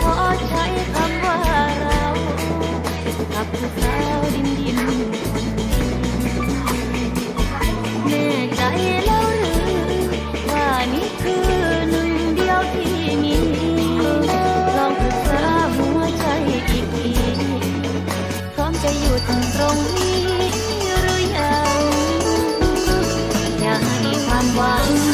ขอใช้คำว่าเรากับผู้สาดินดินแน่ใจแล้หรือว่านี่คือหนึ่งเดียวที่มี ลองปรึกษหัวใจอีกทีพร้อมจะอยู่ตรงนี้หรือยังอย่าให้คววัง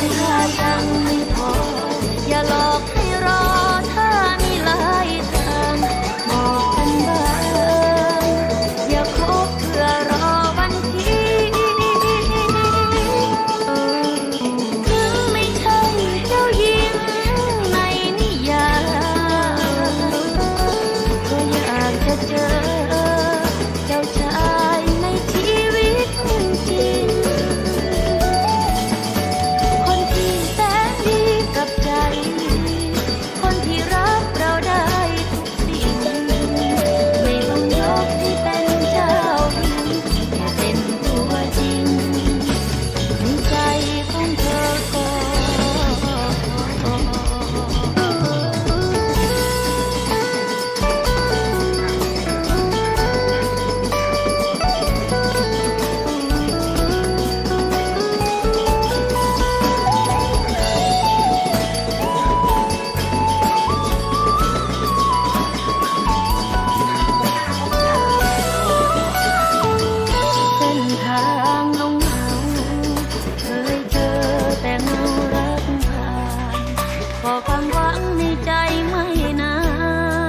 ขอความหวังในใจไม่นา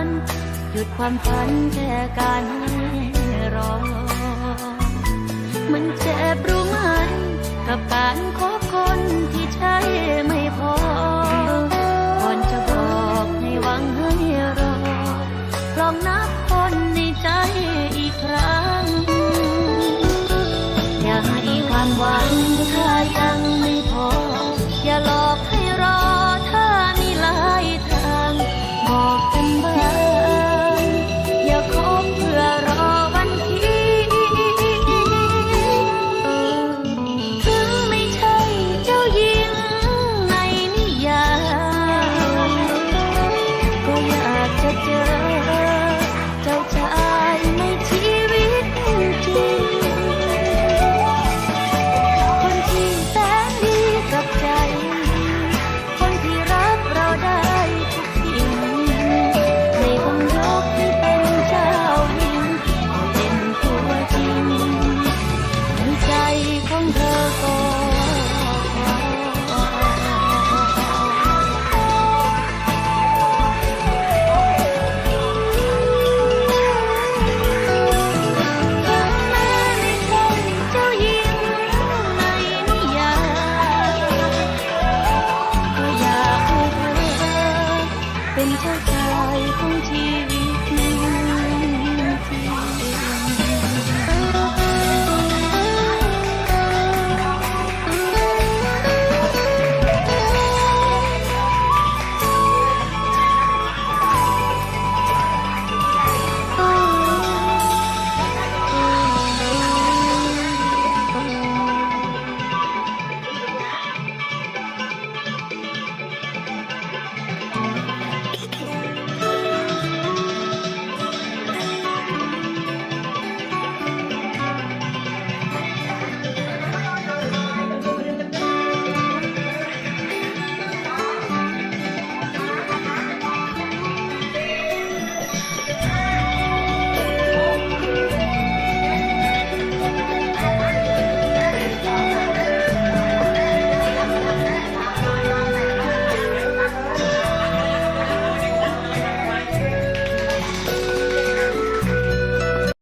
น หยุดความฝันแค่การรอ มันเจ็บรู้ไหมกับการคบคนที่ใช่ไม่พอ 在空气里